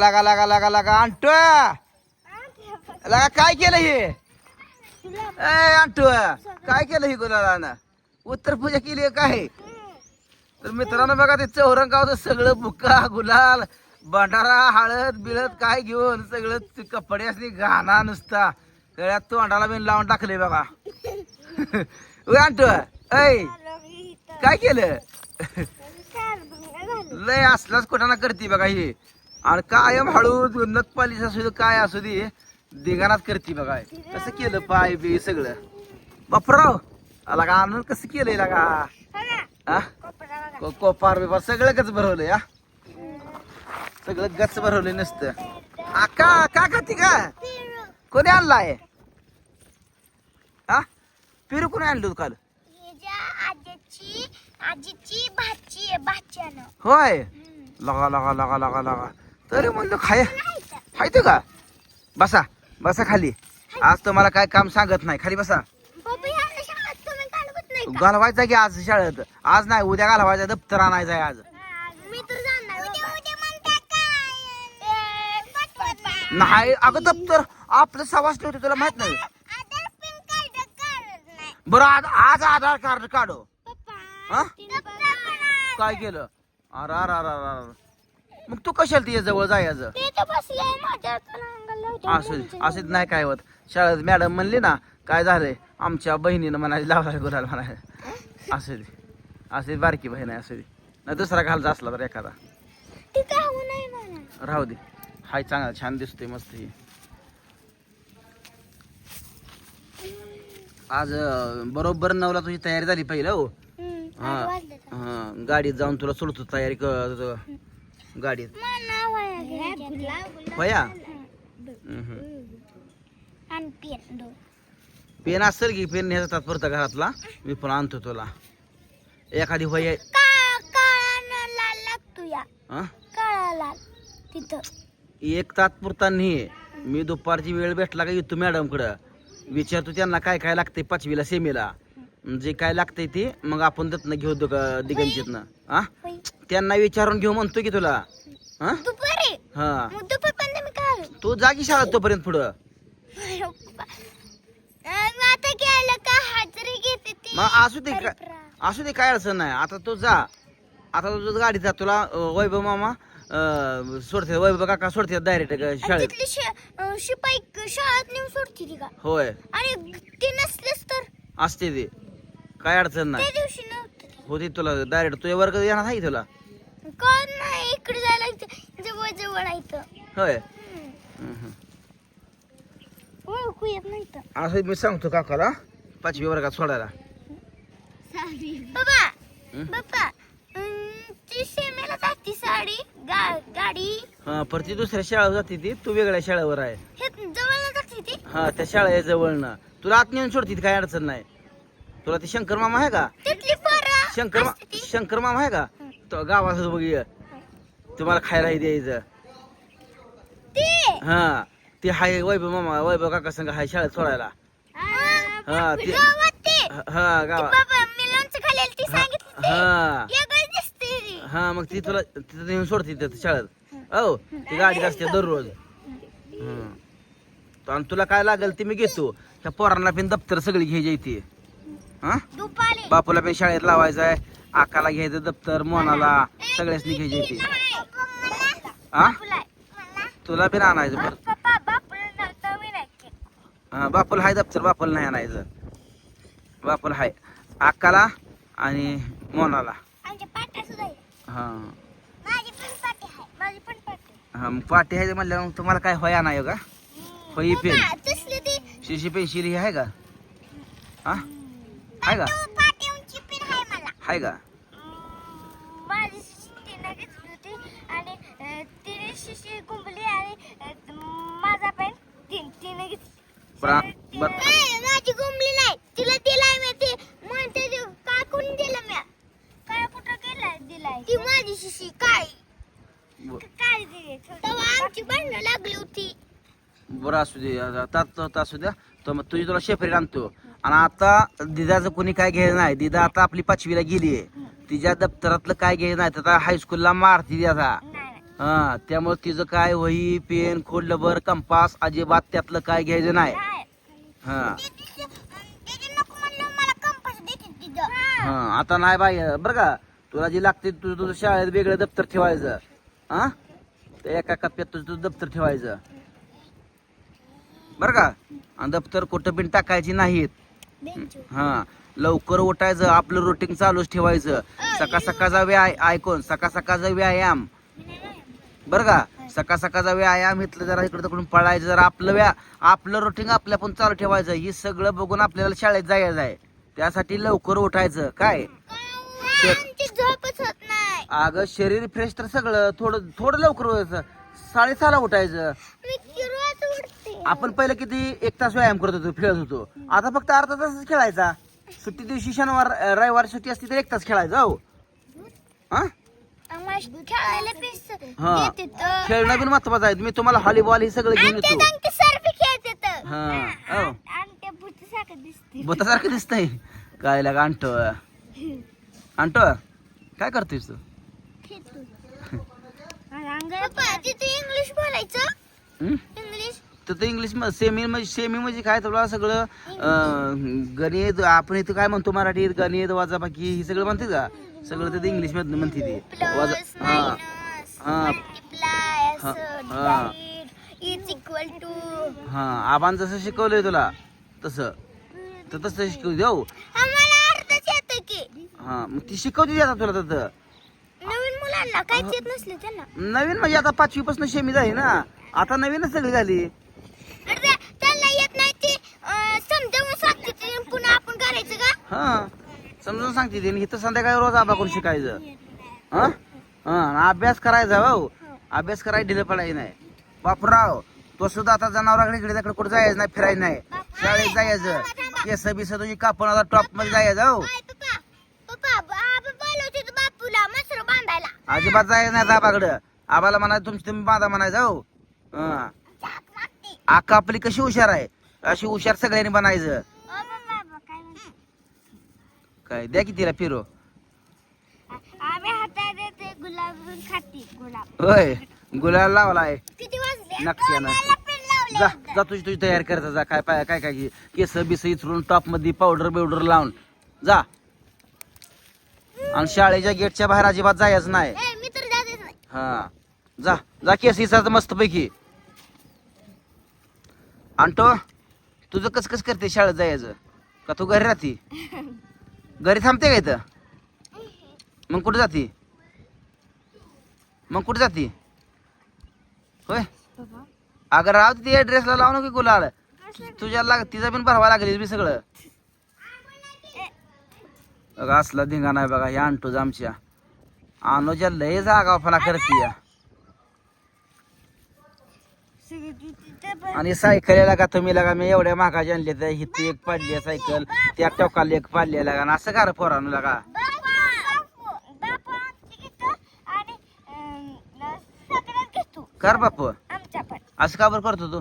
लगा लागा लगा लागा. अंटू लगा काय केलं हे? ए आणतो काय केलं हे गुलाला उत्तर पूजा केली काय तर मित्रांनो बघा ते चौरंगावचं सगळं बुक्का गुलाल भंडारा हळद बिळद काय घेऊन सगळं ते कपडे असली घाणा नुसता. गळ्यात तोंडाला बिन लावून टाकले बघा. अंटू ऐ काय केलं? लय असलाच कुठाना करते बघा ही. आणि कायम हळू नखपालीच असू दे काय असू दे दिगानात करते बघा. कसं केलं पाय बी सगळं? बापराव आला का आणून कसं केलंय लागा को- कोपार बिपार सगळं गच भरवलंय हा? सगळं गच भरवलंय नसतं. आका का खाती का कोणी आणलाय? हा? पिरू कोणी आणलं काल? आजीची आजीची भाची आहे भाच्यानं. होय? लगा लगा लगा लगा लगा. तरी म्हणलं खाय. खायचं का? बसा. बसा खाली. आज तुम्हाला काय काम सांगत नाही. खाली बसा. घालवायचा की आज शाळेत? आज नाही उद्या घालवायचा दप्तर आणायचा आहे आज. नाही अगं दप्तर आपलं सवासले होते तुला माहीत नाही. बरं आज आज आधार कार्ड काढो. हा? काय केलं? अरे अरे अरे. मग तू कशाला तिच्या जवळ जायचं? ते तर बसले माझ्या अंगाला असं असंच नाही. काय होत. शाळेत मॅडम म्हणली ना काय झालंय? आमच्या बहिणीनं म्हणायला लावला गुलाल म्हणायला. असं दे. असे बारकी बहीण आहे असं दे. नाही दुसरा घालचा असला तर एखादा. ती का होऊ नये म्हणा राहू दे. हाय चांगला छान दिसतोय मस्त ही आज अं, बरोबर नवला तुझी तयारी झाली पहिलं हो? हा. हा गाडीत जाऊन तुला सोडतो तयारी कर गाडीत. भया आणि पेन असेल की पेन न्यायचा तात्पुरता घरातला? मी पण आणतो तुला. एखादी वय लागतो एक तात्पुरता नाही. मी दुपारची वेळ भेटला का येतो मॅडम कडं विचारतो त्यांना काय काय लागतंय पाचवीला सेमीला. जे काय लागतंय ते मग आपण दत्न घेऊ दुका- दिगंजीतनं. हा होय. त्यांना विचारून घेऊ म्हणतो की तुला. हा दुपारी? हा. मग दुपारपर्यंत मी काय तू जागी शाळेत तोपर्यंत पुढं. आता गेलं का हाजरी घेते ती? मग असू दे का असू दे काय अडचण नाही. आता तू जा. आता तू गाडीत जा तुला अं, वैभव मामा अं, सोडते वैभव काका सोडते डायरेक्ट शाळेत. तिथली शि- अं, शिपाई शाळेत नेऊन सोडते ती का? होय. आणि ते नसलेच तर? असते ते. काय अडचण नाही. दिवशी नव्हतं. होती तुला डायरेक्ट तुझ्या वर्ग येणार आहे तुला? का नाही इकडे जायला लागतं जवळ जवळ आहे इथं. होय? हम्म. हम्म. ओळखू येत नाही तर असं मी सांगतो काकाला पाचवी वर्गात सोडायला. बाबा हं? बाबा अं, ती सेमेला जाती साडी गा- गाडी. हा पर ती दुसऱ्या शाळेवर जाते ती तू वेगळ्या शाळेवर आहे. हे जवळ जाते ती? हा त्या शाळेच्या जवळनं. तुला आत नेऊन सोडते काय अडचण नाही. तुला ती शंकर मामा आहे का? तिथली पोरं. शंकर मा- असते ती. शंकर मामा आहे का? तो गावात बघ ये. तुम्हाला खायलाही द्यायचं. ती. हा ती हाय वैभव मामा वैभव काका संघ हाय शाळेत सोडायला. हा, ते- गावात ती. हा, हा गावात. बाबा मी लोणचं खाल्लेलं ती सांगितली ती. हा. वेगळी दिसते ती. हा मग ती तुला तिथं नेऊन सोडते तिथं शाळेत. हो. ती गाडीत असते दररोज. हं. तो आणि तुला काय लागेल ते मी घेतो. त्या पोरांना पण दप्तर सगळी घ्यायची हा? बापूला पण शाळेत लावायचं आहे आकाला घ्यायचं दप्तर मोनाला. सगळ्यासनी घ्यायची ती हा? बापूला तुला पण आणायचं बरं बापूला हा हाय दप्तर बापूला नाही आणायचं. बापूला हाय. आकाला आणि मोनाला. हा. माझी पण पाटी आहे. माझी पण पाटी. हा मग पाठी आहे म्हणल्यावर मग तुम्हाला काय होय आणाय का? होई पेन पप्पा, तसली ती शिशी पेन्सिल ही आहे का? हा? आहे का? आहे का? माझी शिशी तिने घेतली होती आणि तिने शिशी आणि माझा पेन तीन तिने घेतली. नाही, माझी गुंबली नाही. तिला दिलाय मी ती म्हणते ती, काय कोणी दिलं मी काय कुठं गेलाय दिलाय? ती माझी शिशी काय? काय दिली? तेव्हा आमची भांडणं लागली होती. बरं असू दे द्या. तर मग तुझी तुला शेफरीत आणतो. आणि आता दिदाचं कोणी काय घ्यायचं नाही. दिदा आता आपली पाचवीला गेली आहे तिच्या दप्तरातलं काय घ्यायचं नाही. तर आता हायस्कूलला मारती ती आता हा त्यामुळे तिचं काय वही पेन खोडलबर कंपास अजिबात त्यातलं काय घ्यायचं नाही. हा. हा आता नाही बाई. बरं का तुला जी लागते तुझं तुझं शाळेत वेगळं दप्तर ठेवायचं. हा? ते एका कप्प्यात तुझं तुझं दप्तर ठेवायचं. बरं का? आणि दप्तर कुठं पण टाकायची नाहीत. हा लवकर उठायचं आपलं रुटीन चालूच ठेवायचं. सकाळ सकाळचा व्याय ऐकून सकाळ सकाळचा व्यायाम बरं का? सकाळ सकाळचा व्यायाम इथलं जरा इकडं तिकडून पळायचं जरा आपलं व्या आपलं रुटीन आपल्या पण चालू ठेवायचं. ही सगळं बघून आपल्याला शाळेत जायचं आहे. त्यासाठी लवकर उठायचं. काय? अगं शरीर फ्रेश तर सगळं थोडं थोडं लवकर साडेसहाला उठायचं. आपण पहिलं किती एक तास व्यायाम करत होतो खेळत होतो. आता फक्त अर्धा तासच खेळायचा. सुट्टी दिवशी शनिवार रविवार सुट्टी असती तर एक तास खेळायचं हो. हा? हा. खेळणं पण महत्वाचं आहे. मी तुम्हाला हॉलीबॉल हे सगळं घेऊन येतो. हा, हा, भूतासारखं दिसते भूतासारखं दिसतंय. काय लागा आणतो आणतो काय करतोयस तू? इंग्लिश बोलायचं? तर ते इंग्लिशमध्ये सेमी म्हणजे सेमी म्हणजे काय? तुला सगळं अं, गणित आपण इथं काय म्हणतो मराठीत? गणित वाजाबाकी हे सगळं म्हणते का? सगळं ते इंग्लिशमध्ये म्हणते ते. वाजा हा. हा. हा, हा. हा. आबान जसं शिकवलंय तुला तसं. तर तसं शिकवू देऊ आम्हाला अर्धच येतं की. हा. मग ती शिकवते आता तुला तर नवीन मुलांना काहीच येत नसले त्यांना. नवीन म्हणजे आता पाचवी पासून शेमी झाली ना. आता नवीनच सगळी झाली. करायचं का? हा समजून सांगते ती इथं संध्याकाळी रोज आबा करून शिकायचं. हा? हा आणि अभ्यास करायचा भाऊ अभ्यास करायला ढिलं पडायचं नाही. बापराव तो सुद्धा आता जनावराकडे इकडे तिकडे कुठे जायचं नाही फिरायचं नाही. शाळेत जायचं. केस बिस तुझी कापून आता टॉपमध्ये जायचं हो. काय पप्पा पप्पा बाबा बोलवते तू बापूला मसर बांधायला. अजिबात जायचं नाही आबाकडं. आबाला म्हणायचं तुमची तुम्ही बांधा म्हणायचं हो. हा. झाक आका आपली कशी हुशार आहे? अशी हुशार सगळ्यांनी बनायचं ओ बाबा काय म्हणते काय? द्या की तिला फिरो. आम्ही हातात देते गुलाब खाती गुलाब. होय गुलाल लावलाय. किती वाजले? नक्षीनं. जा जा तुझी तुझी तयारी करायचा जा काय पाय काय काय केस बिस इचरून टॉपमध्ये पावडर बिवडर लावून. जा. आणि शाळेच्या गेटच्या बाहेर अजिबात जायचं नाही. ए, मी तर जातेच नाही. हा. जा जा केस इचार मस्त पैकी आणतो. तुझं कस कस करते शाळेत जायचं? का तू घरी राहते? घरी थांबते का इथं? मग कुठे जाते? मग कुठे जाते? होय? अगं राव तिथे ड्रेसला लावू नको गुलाल. तुझ्या लाग तिचा पण भरवा लागेल बी सगळं. बघा असला धिंगा नाही बघा या आणतोच आमच्या अनुजा लय जागावपणा करते या आणि सायकल का तुम्ही लगा मी एवढ्या महागाची आणली तर हिथं एक पाडली आहे सायकल त्या टोकाला एक पाडली आहे आणि असं करा पोरानं लगा. कर बापू. असं का बरं करतो तू?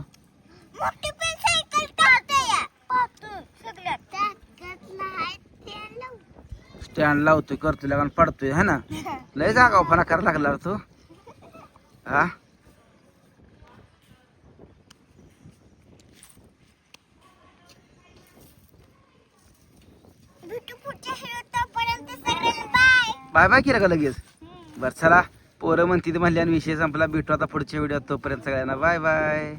स्टँड लावतोय करतोय लगा पडतोय है ना? लय जागावपणा करायला लागला तू. हा भेटू पुढच्या शेवट तोपर्यंत सगळ्यांना बाय बाय केलं का लगेच? बरं चला पोरं म्हणते म्हणले विषय संपला. भेटू आता पुढच्या व्हिडिओ तोपर्यंत सगळ्यांना बाय बाय.